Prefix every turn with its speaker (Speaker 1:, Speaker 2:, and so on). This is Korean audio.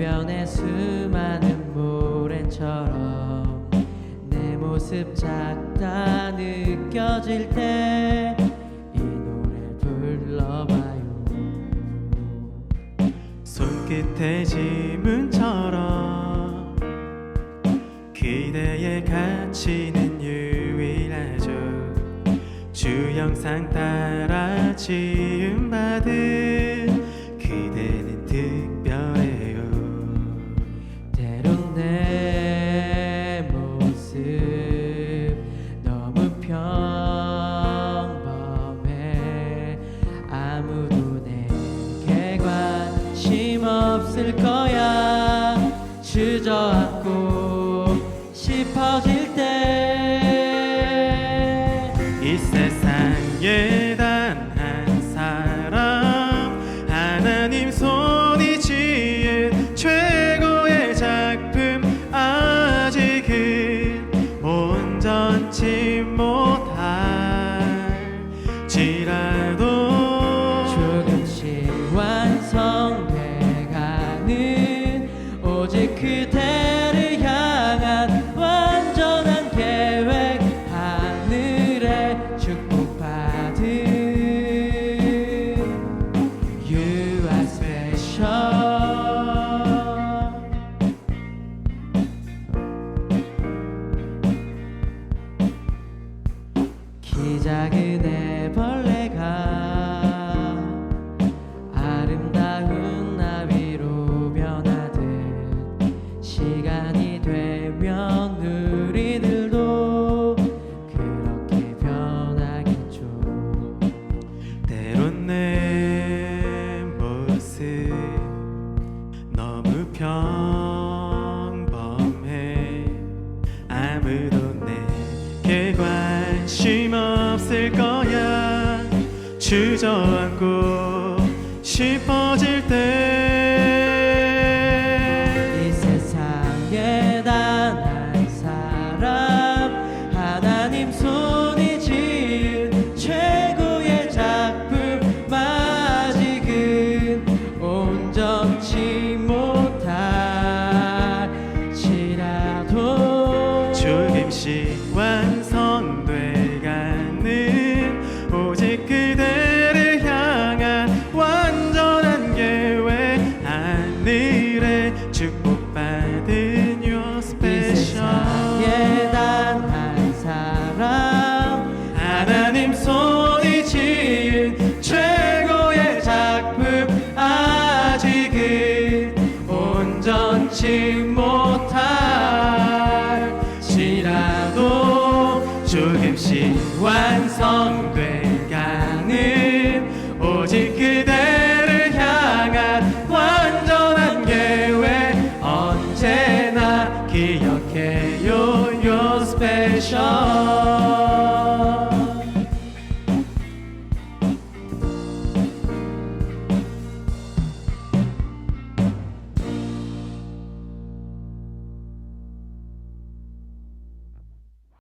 Speaker 1: 주변의 수많은 모래처럼 내 모습 작다 느껴질 때 이 노래 불러봐요.
Speaker 2: 손끝에 지문처럼 그대의 가치는 유일하죠 주 영상 따
Speaker 1: 없을 거야. 주저앉고 싶어질 때.
Speaker 2: 이 세상에
Speaker 1: 그대를 향한 완전한 계획 하늘에 축복받은 You are special 키 작은 되면 우리들도 그렇게 변하겠죠.
Speaker 2: 때론 내 모습 너무 평범해. 아무도 내게 관심 없을 거야. 주저앉고 싶어질 때
Speaker 1: 축복받은 your special 예, 단한 사람. 하나님 손이 지은 최고의 작품 아직은 온전치 못할지라도
Speaker 2: 조금씩 완성될
Speaker 1: 가능